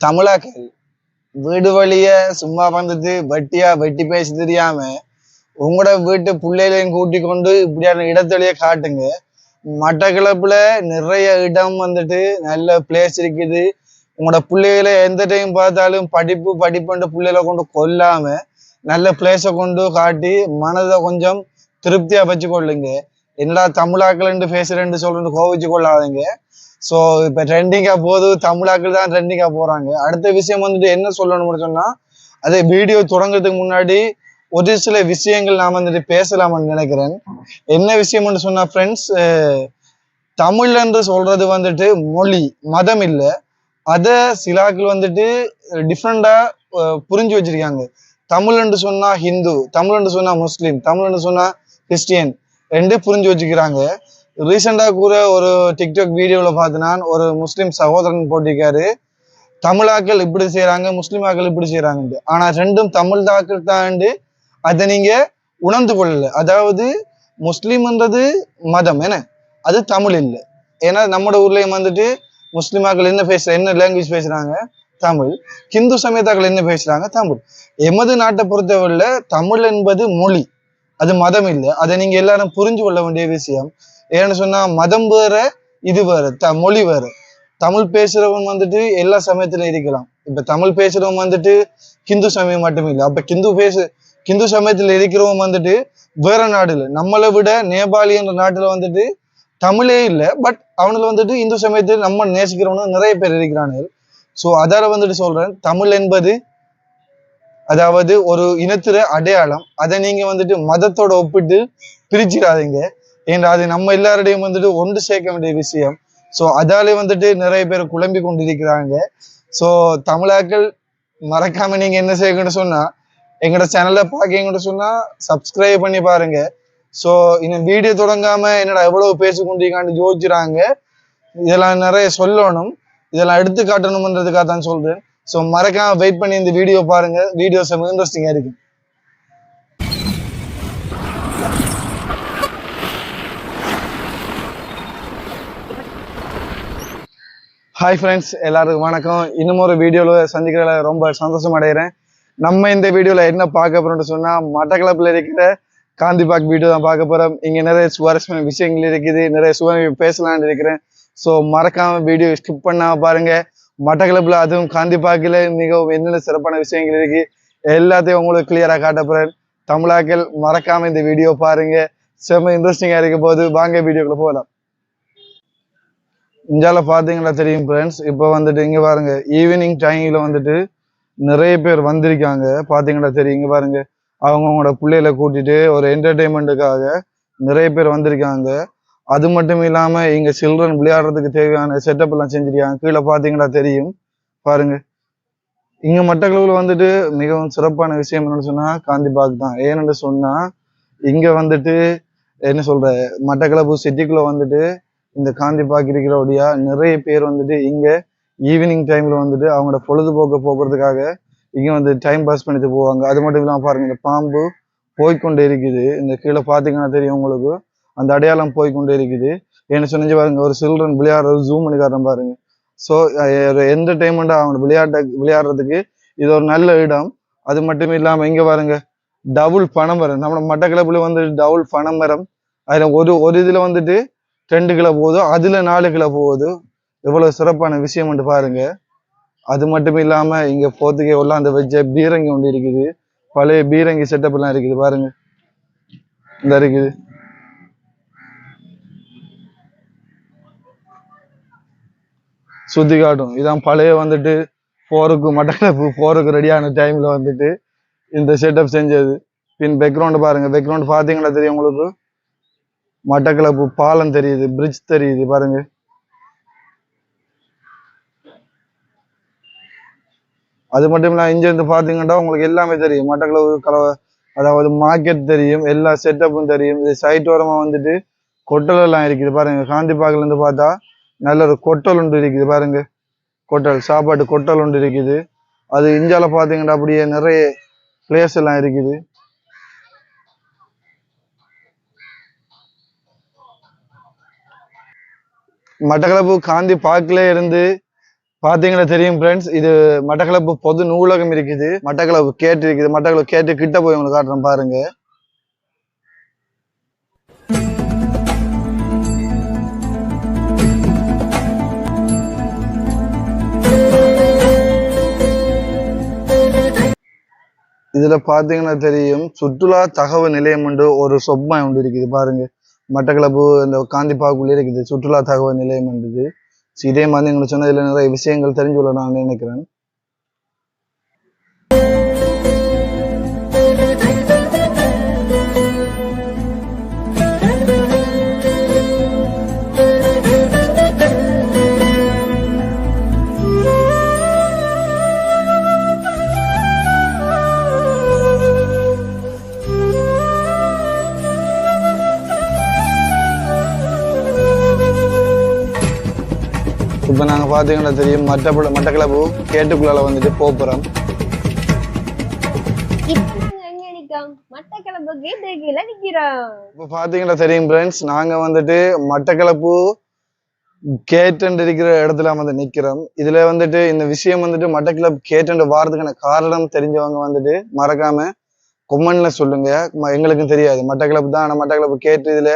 தமிழாக்கள் வீடு வழிய சும்மா வந்துட்டு வட்டியா வெட்டி பேசி தெரியாம உங்களோட வீட்டு பிள்ளைகளையும் கூட்டி கொண்டு இப்படியான இடத்துலயே காட்டுங்க. மட்டக்களப்புல நிறைய இடம் வந்துட்டு நல்ல பிளேஸ் இருக்குது. உங்களோட பிள்ளைகளை எந்த டைம் பார்த்தாலும் படிப்பு படிப்புன்ற பிள்ளைகளை கொண்டு கொல்லாம நல்ல பிளேஸை கொண்டு காட்டி மனதை கொஞ்சம் திருப்தியா வச்சு கொள்ளுங்க என்னடா தமிழாக்கள் பேசுறேன்னு சொல்றேன்னு கோவிச்சு கொள்ளாதீங்க. ஸோ இப்போ ட்ரெண்டிங்காக போகுது தமிழாக்கள் தான் ட்ரெண்டிங்காக போகிறாங்க அடுத்த விஷயம் வந்துட்டு என்ன சொல்லணும்னு சொன்னால் அதே வீடியோ தொடங்குறதுக்கு முன்னாடி ஒரு சில விஷயங்கள் நான் வந்துட்டு பேசலாம்னு நினைக்கிறேன். என்ன விஷயம்னு சொன்னால் ஃப்ரெண்ட்ஸ் தமிழ் என்று சொல்றது வந்துட்டு மொழி மதம் இல்லை. அதை சிலாக்கள் வந்துட்டு டிஃப்ரெண்டாக புரிஞ்சு வச்சிருக்காங்க. தமிழ் என்று சொன்னா ஹிந்து தமிழ் என்று சொன்னா முஸ்லீம் தமிழ் என்று சொன்னா கிறிஸ்டியன் ரெண்டு புரிஞ்சு வச்சுக்கிறாங்க. ரீசெண்டா கூட ஒரு டிக்டாக் வீடியோவில் பார்த்தனா ஒரு முஸ்லீம் சகோதரன் போட்டிருக்காரு. தமிழாக்கள் இப்படி செய்யறாங்க ஆக்கள் இப்படி செய்யறாங்க ஆனா ரெண்டும் தமிழ் தாக்கள் தான் அதை நீங்க உணர்ந்து கொள்ளல. அதாவது முஸ்லீம்ன்றது மதம் என்ன? அது தமிழ் இல்லை. ஏன்னா நம்மளோட ஊர்லேயும் வந்துட்டு முஸ்லீமாக்கள் என்ன பேசுற என்ன லாங்குவேஜ் பேசுறாங்க? தமிழ். ஹிந்து சமயத்தாக்கள் என்ன பேசுறாங்க? தமிழ். எமது நாட்டை பொறுத்தவரையில தமிழ் என்பது மொழி. அது மதம் இல்லை. அதை நீங்க எல்லாரும் புரிஞ்சு கொள்ள வேண்டிய விஷயம். ஏன்னு சொன்னா மதம் வேற இது வேற த மொழி வேற. தமிழ் பேசுறவன் வந்துட்டு எல்லா சமயத்திலும் இருக்கலாம். இப்ப தமிழ் பேசுறவன் வந்துட்டு ஹிந்து சமயம் மட்டும் இல்லை. அப்ப ஹிந்து பேசு ஹிந்து சமயத்துல இருக்கிறவன் வந்துட்டு வேற நாடுல. நம்மளை விட நேபாளி என்ற நாட்டுல வந்துட்டு தமிழே இல்லை. பட் அவனுல வந்துட்டு இந்து சமயத்தில் நம்ம நேசிக்கிறவனும் நிறைய பேர் இருக்கிறானுங்க. ஸோ அதால வந்துட்டு சொல்றேன். தமிழ் என்பது அதாவது ஒரு இனத்துற அடையாளம். அதை நீங்க வந்துட்டு மதத்தோட ஒப்பிட்டு பிரிச்சிடாதீங்க. ஏன்னா அது நம்ம எல்லாருடையும் வந்துட்டு ஒன்று சேர்க்க வேண்டிய விஷயம். ஸோ அதாலே வந்துட்டு நிறைய பேர் குழம்பி கொண்டிருக்கிறாங்க. ஸோ தமிழாக்கள் மறக்காம நீங்க என்ன செய்யணும்னு சொன்னா எங்களோட சேனல்ல பாக்கீங்கன்னு சொன்னா சப்ஸ்கிரைப் பண்ணி பாருங்க. ஸோ இன்னும் வீடியோ தொடங்காம என்னடா எவ்வளவு பேசி கொண்டிருக்கான்னு யோசிச்சுறாங்க இதெல்லாம் நிறைய சொல்லணும். இதெல்லாம் எடுத்து காட்டணும்ன்றதுக்காக தான் சொல்றேன். ஸோ மறக்காம வெயிட் பண்ணி இந்த வீடியோ பாருங்க. வீடியோஸ் இன்ட்ரெஸ்டிங்காக இருக்கு. ஹாய் ஃப்ரெண்ட்ஸ் எல்லாருக்கும் வணக்கம். இன்னும் ஒரு வீடியோவில் சந்திக்கிறதுல ரொம்ப சந்தோஷம் அடைகிறேன். நம்ம இந்த வீடியோவில் என்ன பார்க்க போகிறோம்னு சொன்னால் மட்டக்களப்பில் இருக்கிற காந்தி பார்க் வீடியோ தான் பார்க்க போகிறோம் இங்கே நிறைய சுவாரஸ்யமான விஷயங்கள் இருக்குது. நிறைய சுவை பேசலாம்னு இருக்கிறேன் ஸோ மறக்காமல் வீடியோ ஸ்கிப் பண்ணாமல் பாருங்க. மட்டக்களப்பில் அதுவும் காந்தி பார்க்கில் மிகவும் என்னென்ன சிறப்பான விஷயங்கள் இருக்குது எல்லாத்தையும் உங்களுக்கு கிளியராக காட்ட போகிறேன் தமிழாக்கள் மறக்காமல் இந்த வீடியோ பாருங்கள் செம்ம இன்ட்ரெஸ்டிங்காக இருக்க போது வாங்க வீடியோக்குள்ளே போகலாம். இந்தியாவில் பார்த்தீங்களா தெரியும் ஃப்ரெண்ட்ஸ் இப்போ வந்துட்டு இங்கே பாருங்க ஈவினிங் டைமில் வந்துட்டு நிறைய பேர் வந்திருக்காங்க. பார்த்தீங்களா தெரியும் இங்கே பாருங்க. அவங்கவுங்களோட பிள்ளைகளை கூட்டிட்டு ஒரு என்டர்டெயின்மெண்ட்டுக்காக நிறைய பேர் வந்திருக்காங்க. அது மட்டும் இல்லாமல் இங்கே சில்ட்ரன் விளையாடுறதுக்கு தேவையான செட்டப் எல்லாம் செஞ்சிருக்காங்க. கீழே பார்த்தீங்களா தெரியும். பாருங்க. இங்கே மட்டக்களவில் வந்துட்டு மிகவும் சிறப்பான விஷயம் என்னன்னு சொன்னால் காந்தி பாக் தான். ஏன்னு சொன்னால் இங்கே வந்துட்டு என்ன சொல்ற மட்டக்களப்பு சிட்டிக்குள்ளே வந்துட்டு இந்த காந்தி பார்க் இருக்கிறபடியா நிறைய பேர் வந்துட்டு இங்க ஈவினிங் டைம்ல வந்துட்டு அவங்களோட பொழுதுபோக்க போக்குறதுக்காக இங்க வந்து டைம் பாஸ் பண்ணிட்டு போவாங்க. அது மட்டும் இல்லாம பாருங்க இந்த பாம்பு போய்கொண்டு இருக்குது. இந்த கீழே பாத்தீங்கன்னா தெரியும் உங்களுக்கு. அந்த அடையாளம் போய்கொண்டு இருக்குது. என்ன சொன்னீங்க பாருங்க ஒரு சில்ட்ரன் விளையாடுறது ஜூம் பண்ணி காட்டுறேன் பாருங்க. ஸோ ஒரு அவங்க விளையாட்ட விளையாடுறதுக்கு இது ஒரு நல்ல இடம். அது மட்டும் இல்லாம இங்க பாருங்க டபுள் பனைமரம். நம்ம மட்டக்கிழப்புல வந்து டபுள் பனைமரம். அதுல ஒரு ஒரு இதுல வந்துட்டு ரெண்டு கிலோ போகுது அதில் நாலு கிலோ போகுது எவ்வளோ சிறப்பான விஷயம் வந்து பாருங்க. அது மட்டும் இல்லாமல் இங்கே போத்துக்கே எல்லாம் அந்த வச்ச பீரங்கி ஒன்று இருக்குது. பழைய பீரங்கி செட்டப் எல்லாம் இருக்குது பாருங்க. இந்த இருக்குது. சுத்தி காட்டும். இதான் பழைய வந்துட்டு போருக்கு மட்டக்களப்பு போருக்கு ரெடியான டைம்ல வந்துட்டு இந்த செட்டப் செஞ்சது. பின் பேக்ரவுண்ட் பாருங்க. பேக்ரவுண்ட் பாத்தீங்கன்னா தெரியும் உங்களுக்கு. மட்டக்களப்பு பாலம் தெரியுது பிரிட்ஜ் தெரியுது பாருங்க. அது மட்டும் இல்லாமல் இங்க இருந்து உங்களுக்கு எல்லாமே தெரியும். மட்டக்களவு கலவை அதாவது மார்க்கெட் தெரியும் எல்லா செட்டப்பும் தெரியும். இது சைட் ஓரமாக வந்துட்டு கொட்டல் எல்லாம் இருக்குது பாருங்க. காந்தி பார்த்தா நல்ல ஒரு கொட்டல் ஒன்று இருக்குது பாருங்க. கொட்டல் சாப்பாட்டு கொட்டல் ஒன்று இருக்குது. அது இந்தியாவில் பார்த்தீங்கன்னா அப்படியே நிறைய பிளேஸ் எல்லாம் இருக்குது. மட்டக்களப்பு காந்தி பார்க்ல இருந்து பாத்தீங்கன்னா தெரியும் ஃப்ரெண்ட்ஸ் இது மட்டக்களப்பு பொது நூலகம் இருக்குது. மட்டக்களப்பு கேட்டு இருக்குது. மட்டக்களப்பு கேட்டு கிட்ட போய் உங்களுக்கு காட்டுறேன் பாருங்க. இதுல பாத்தீங்கன்னா தெரியும் சுற்றுலா தகவல் நிலையம் உண்டு ஒரு சொப்மா உண்டு இருக்குது பாருங்க. மட்டக்களப்பு இந்த காந்திப்பாக்குள்ளே இருக்குது. சுற்றுலா தகவல் நிலையம் என்றது இதே மாதிரி எங்களுக்கு சொன்னதில் நிறைய விஷயங்கள் தெரிஞ்சு கொள்ள நான் நினைக்கிறேன். பாத்தீங்கன்னா தெரியும். மட்டப்பட மட்டக்களப்பு கேட்டுக்குள்ளால வந்துட்டு போப்புறோம். இப்ப பாத்தீங்கன்னா தெரியும் ஃப்ரெண்ட்ஸ் நாங்க வந்துட்டு மட்டக்களப்பு கேட்டன் இருக்கிற இடத்துல வந்து நிக்கிறோம். இதுல வந்துட்டு இந்த விஷயம் வந்துட்டு மட்டக்களப்பு கேட்டன் வாரத்துக்கான காரணம் தெரிஞ்சவங்க வந்துட்டு மறக்காம கொம்மன்ல சொல்லுங்க. எங்களுக்கும் தெரியாது. மட்டக்களப்பு தான் ஆனா மட்டக்களப்பு கேட்டு இதுல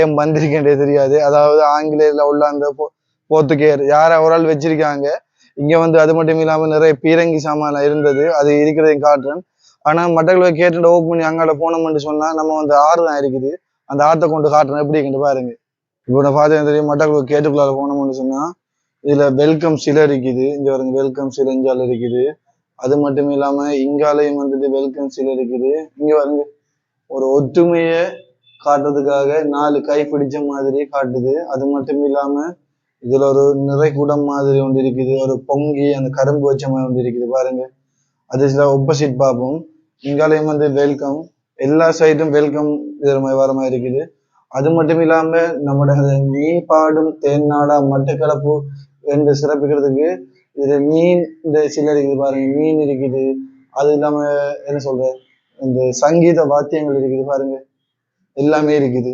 ஏன் வந்திருக்கேன்றது தெரியாது. அதாவது ஆங்கிலேயர்ல உள்ள அந்த போ- யாரை ஒரு ஆள் வச்சிருக்காங்க? இங்க வந்து அது மட்டும் இல்லாம நிறைய பீரங்கி சாமான் இருந்தது. அது இருக்கிறதையும் காட்டுறேன். ஆனா மட்டக்களை கேட்டு ஓப்பன் பண்ணி அங்காட போனோம்னு சொன்னா நம்ம வந்து ஆறு தான் இருக்குது. அந்த ஆத்தை கொண்டு காட்டுறேன். எப்படி இருக்குன்னு பாருங்க. இப்போ நான் பார்த்தேன் தெரியும்? மட்டக்களை கேட்டுக்குள்ளால போனோம்னு சொன்னா இதுல வெல்கம் சிலை இருக்குது. இங்க பாருங்க வெல்கம் சிலை இருக்குது. அது மட்டும் இல்லாம இங்காலையும் வந்துட்டு வெல்கம் சிலை இருக்குது. இங்க பாருங்க. ஒரு ஒற்றுமையை காட்டுறதுக்காக நாலு கை பிடிச்ச மாதிரி காட்டுது. அது மட்டும் இல்லாம இதுல ஒரு நிறைகுடம் மாதிரி ஒன்று இருக்குது ஒரு பொங்கி அந்த கரும்பு வச்ச மாதிரி ஒன்று இருக்குது பாருங்க. அது சில ஒப்போசிட் பார்ப்போம். இங்காலையும் வந்து வெல்கம் எல்லா சைடும் வெல்கம் இது மாதிரி வர மாதிரி இருக்குது. அது மட்டும் இல்லாம நம்மளோட மீன் பாடும் தேன்னாடா மட்டக்களப்பு என்று சிறப்பிக்கிறதுக்கு இது மீன் இந்த சில இருக்குது பாருங்க மீன் இருக்குது. அது இல்லாம என்ன சொல்ற? இந்த சங்கீத வாத்தியங்கள் இருக்குது பாருங்க. எல்லாமே இருக்குது.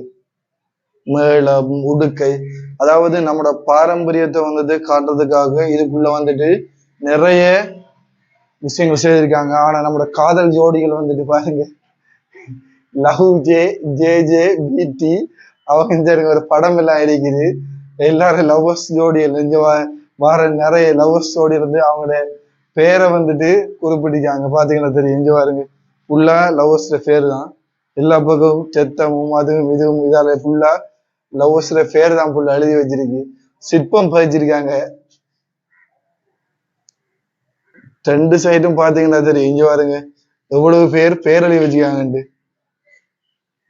மேளம் உடுக்கை அதாவது நம்மளோட பாரம்பரியத்தை வந்துட்டு காட்டுறதுக்காக இதுக்குள்ள வந்துட்டு நிறைய விஷயங்கள் செய்திருக்காங்க. ஆனா நம்மளோட காதல் ஜோடிகள் வந்துட்டு பாருங்க. லவ் ஜே ஜே ஜே பிடி அவங்க இந்த ஒரு படம் எல்லாம் இருக்குது. எல்லாரும் லவ்வர்ஸ் ஜோடிகள் நெஞ்ச வார நிறைய லவ்வர்ஸ் ஜோடி இருந்து அவங்களோட பேரை வந்துட்டு குறிப்பிட்டிருக்காங்க. பாத்தீங்கன்னா தெரியும். இங்க பாருங்க. ஃபுல்லா லவ்வர்ஸ்ல பேர் தான் எல்லா பக்கமும் செத்தமும் அதுவும் இதுவும் இதால ஃபுல்லா லவ்வர்ஸ்ல பேர் தான் புள்ள எழுதி வச்சிருக்கு. சிற்பம் பதிச்சிருக்காங்க. ரெண்டு சைடும் பாத்தீங்கன்னா தெரியும். இங்க பாருங்க. எவ்வளவு பேர் பேர் எழுதி வச்சிருக்காங்கண்டு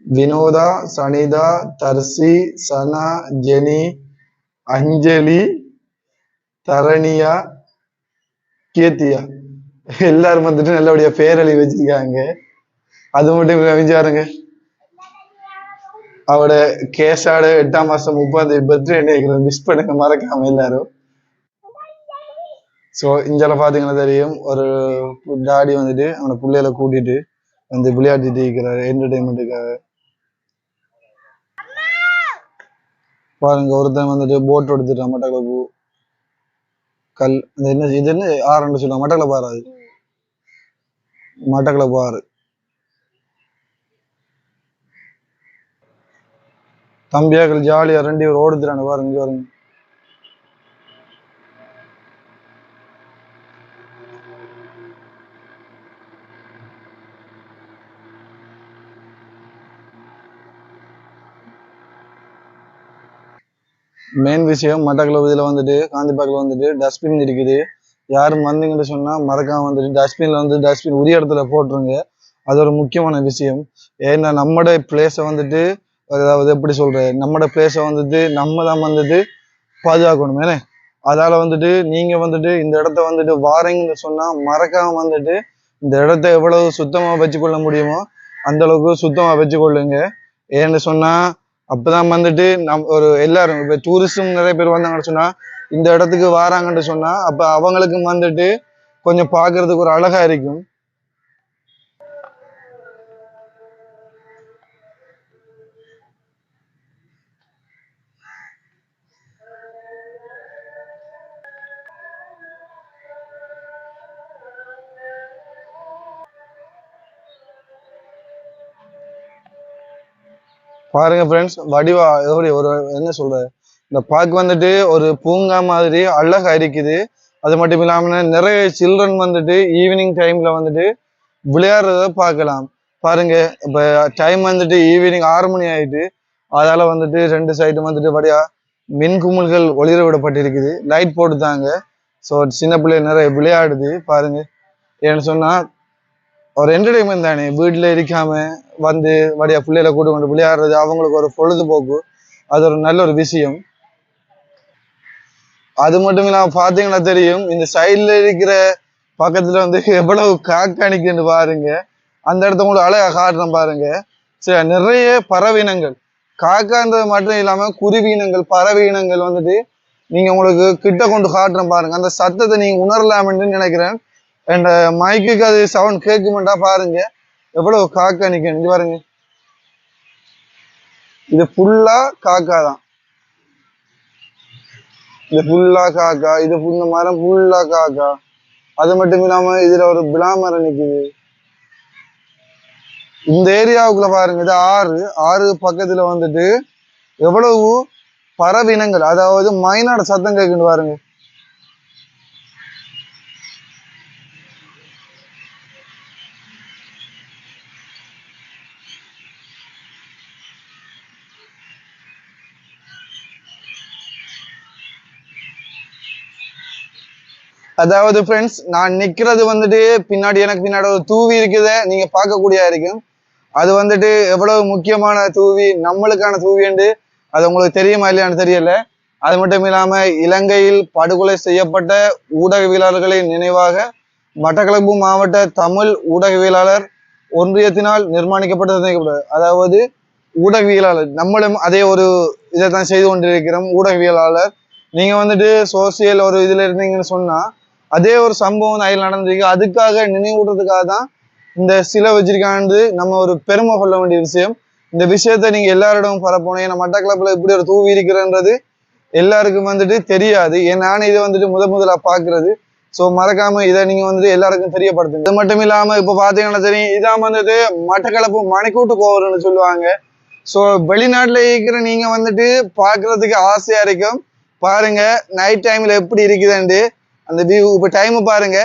வினோதா சனிதா தர்சி சனா ஜெனி அஞ்சலி தரணியா கீர்த்தியா. எல்லாரும் வந்துட்டு நல்லபடியா பேரழி வச்சிருக்காங்க. அது மட்டும் இல்ல இங்க அவட கேஸாட எட்டாம் மாசம் முப்பது பர்த்டே நினைக்கிறேன் மிஸ் பண்ணுங்க மறக்காம எல்லாரும். சோ இஞ்சால பாத்தீங்கன்னா தெரியும் ஒரு டாடி வந்துட்டு அவன பிள்ளையில கூட்டிட்டு வந்து விளையாடிட்டு இருக்கிறாரு என்டர்டைன்மெண்ட்டுக்காக பாருங்க ஒருத்தன் வந்துட்டு போட் எடுத்துட்டான் மட்டக்களப்பு. கல் இந்த என்ன இது என்ன? ஆறுன்னு சொல்லுவாங்க மட்டக்களை பாரு அது பாரு தம்பியாக்கள் ஜாலியா ரெண்டு பேர் ஓடுதுறானு பாருங்க இங்க பாருங்க. மெயின் விஷயம் மட்டக்களப்பு இதுல வந்துட்டு காந்திப்பாக்கில் வந்துட்டு டஸ்ட்பின் இருக்குது. யாரும் வந்தீங்கன்னு சொன்னா மறக்காம வந்துட்டு டஸ்ட்பின்ல வந்து டஸ்ட்பின் உரிய இடத்துல போட்டுருங்க. அது ஒரு முக்கியமான விஷயம். ஏன்னா நம்மட பிளேஸை வந்துட்டு அதாவது எப்படி சொல்றது? நம்மட பிளேஸை வந்துட்டு நம்ம தான் வந்துட்டு பாதுகாக்கணும் ஏன்னே அதால வந்துட்டு நீங்க வந்துட்டு இந்த இடத்த வந்துட்டு வாரீங்கன்னு சொன்னா மறக்காம வந்துட்டு இந்த இடத்த எவ்வளவு சுத்தமா வச்சுக்கொள்ள முடியுமோ அந்த அளவுக்கு சுத்தமா வச்சுக்கொள்ளுங்க. ஏன்னு சொன்னா அப்பதான் வந்துட்டு நம் ஒரு எல்லாரும் இப்ப டூரிஸ்டும் நிறைய பேர் வந்தாங்கன்னு சொன்னா இந்த இடத்துக்கு வராங்கன்னு சொன்னா அப்ப அவங்களுக்கும் வந்துட்டு கொஞ்சம் பாக்குறதுக்கு ஒரு அழகா இருக்கும். பாருங்க ஃப்ரெண்ட்ஸ் வடிவா எப்படி ஒரு என்ன சொல்ற இந்த பார்க் வந்துட்டு ஒரு பூங்கா மாதிரி அழகா இருக்குது. அது மட்டும் இல்லாம நிறைய சில்ட்ரன் வந்துட்டு ஈவினிங் டைம்ல வந்துட்டு விளையாடுறத பார்க்கலாம். பாருங்க இப்ப டைம் வந்துட்டு ஈவினிங் ஆறு மணி ஆயிட்டு அதால வந்துட்டு ரெண்டு சைடு வந்துட்டு வடியா மின் குமிழ்கள் ஒளிர விடப்பட்டிருக்குது. லைட் போட்டுதாங்க. ஸோ சின்ன பிள்ளை நிறைய விளையாடுது. பாருங்க. ஏன்னு சொன்னா ஒரு என்டர்டைன்மெண்ட் தானே. வீட்டில் இருக்காம வந்து வழியா பிள்ளைகளை கூட்டு கொண்டு விளையாடுறது அவங்களுக்கு ஒரு பொழுதுபோக்கு. அது ஒரு நல்ல ஒரு விஷயம். அது மட்டும் இல்லாமல் பார்த்தீங்கன்னா தெரியும் இந்த சைடில் இருக்கிற பக்கத்தில் வந்து எவ்வளவு காக்காணிக்குன்னு பாருங்க. அந்த இடத்த உங்களுக்கு அழகாக காட்டுறோம் பாருங்க. சரி நிறைய பறவீனங்கள் காக்கான்றது மட்டும் இல்லாமல் குருவீனங்கள் இனங்கள் இனங்கள் வந்துட்டு நீங்கள் உங்களுக்கு கிட்ட கொண்டு காட்டுறோம் பாருங்க. அந்த சத்தத்தை நீங்கள் உணரலாம்னு நினைக்கிறேன். அண்ட் மைக்குக்கு uh, அது சவுண்ட் கேட்குமெண்டா பாருங்க. எவ்வளவு காக்கா நிக்கணும் இங்க பாருங்க. இது ஃபுல்லா காக்கா தான் இது ஃபுல்லா காக்கா இது இந்த மரம் ஃபுல்லா காக்கா. அது மட்டும் இல்லாம இதுல ஒரு பிலா மரம் நிக்குது. இந்த ஏரியாவுக்குள்ள பாருங்க இது ஆறு. ஆறு பக்கத்துல வந்துட்டு எவ்வளவு பறவினங்கள் அதாவது மைனாட சத்தம் கேட்குன்னு பாருங்க. அதாவது ஃப்ரெண்ட்ஸ் நான் நிற்கிறது வந்துட்டு பின்னாடி எனக்கு பின்னாடி ஒரு தூவி இருக்குது நீங்கள் பார்க்கக்கூடிய இருக்கும் அது வந்துட்டு எவ்வளவு முக்கியமான தூவி நம்மளுக்கான தூவிண்டு அது உங்களுக்கு தெரியுமா இல்லையான்னு தெரியல. அது மட்டும் இல்லாமல் இலங்கையில் படுகொலை செய்யப்பட்ட ஊடகவியலாளர்களின் நினைவாக மட்டக்களப்பு மாவட்ட தமிழ் ஊடகவியலாளர் ஒன்றியத்தினால் நிர்மாணிக்கப்பட்டது அதாவது ஊடகவியலாளர் நம்மளும் அதே ஒரு இதை தான் செய்து கொண்டிருக்கிறோம் ஊடகவியலாளர். நீங்கள் வந்துட்டு சோசியல் ஒரு இதில் இருந்தீங்கன்னு சொன்னால் அதே ஒரு சம்பவம் அதில் நடந்திருக்கு. அதுக்காக நினைவூட்டுறதுக்காக தான் இந்த சிலை வச்சிருக்காண்டு நம்ம ஒரு பெருமை கொள்ள வேண்டிய விஷயம். இந்த விஷயத்த நீங்க எல்லாரிடமும் பரப்பணும். ஏன்னா மட்டக்களப்பில் இப்படி ஒரு தூவி இருக்கிறன்றது எல்லாருக்கும் வந்துட்டு தெரியாது. ஏன் நானே இதை வந்துட்டு முத முதலா பாக்குறது ஸோ மறக்காம இதை நீங்க வந்துட்டு எல்லாருக்கும் தெரியப்படுத்துங்க. இது மட்டும் இல்லாம இப்ப பாத்தீங்கன்னா தெரியும் இதான் வந்துட்டு மட்டக்களப்பு மணிக்கூட்டு கோவல்னு சொல்லுவாங்க. ஸோ வெளிநாட்டுல இருக்கிற நீங்க வந்துட்டு பாக்குறதுக்கு ஆசையா இருக்கும். பாருங்க நைட் டைம்ல எப்படி இருக்குதுன்ட்டு. அந்த வியூ இப்போ டைம் பாருங்க.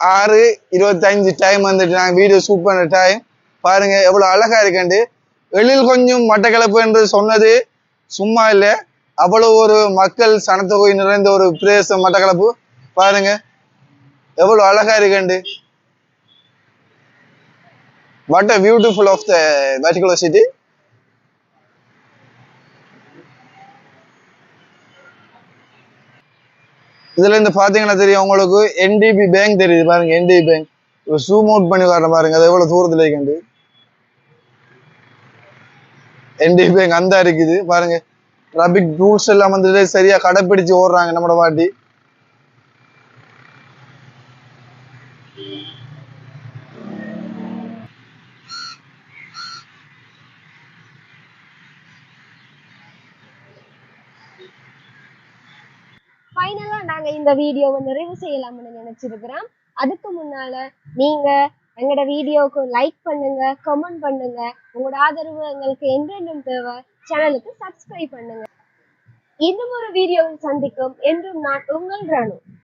ஆறு இருபத்தஞ்சு டைம் வந்துட்டு நாங்கள் வீடியோ ஷூட் பண்ண டைம் பாருங்க எவ்வளோ அழகா இருக்குண்டு. வெளியில் கொஞ்சம் மட்டக்களப்பு என்று சொன்னது சும்மா இல்லை. அவ்வளோ ஒரு மக்கள் சனத்தொகை நிறைந்த ஒரு பிரதேசம் மட்டக்களப்பு. பாருங்க எவ்வளோ அழகா இருக்குண்டு. What a beautiful of the vehicular city இதுல இருந்து பாத்தீங்கன்னா தெரியும் உங்களுக்கு என்டிபி பேங்க் தெரியுது பாருங்க என்டிபி பேங்க் ஜூம் அவுட் பண்ணி வர பாருங்க அது எவ்வளவு தூரத்துல இருக்கு என்டிபி பேங்க் அந்த இருக்குது பாருங்க. டிராபிக் ரூல்ஸ் எல்லாம் வந்துட்டு சரியா கடைப்பிடிச்சு ஓடுறாங்க நம்மளோட வாட்டி. ஃபைனலா நாங்க இந்த வீடியோவை நிறைவு செய்யலாம்னு நினைச்சிருக்கிறோம். அதுக்கு முன்னால நீங்க எங்களோட வீடியோவுக்கு லைக் பண்ணுங்க கமெண்ட் பண்ணுங்க. உங்களோட ஆதரவு எங்களுக்கு என்றென்றும் தேவை. சேனலுக்கு சப்ஸ்கிரைப் பண்ணுங்க. இன்னும் ஒரு வீடியோவில் சந்திக்கும். என்றும் நான் உங்கள் ராணு.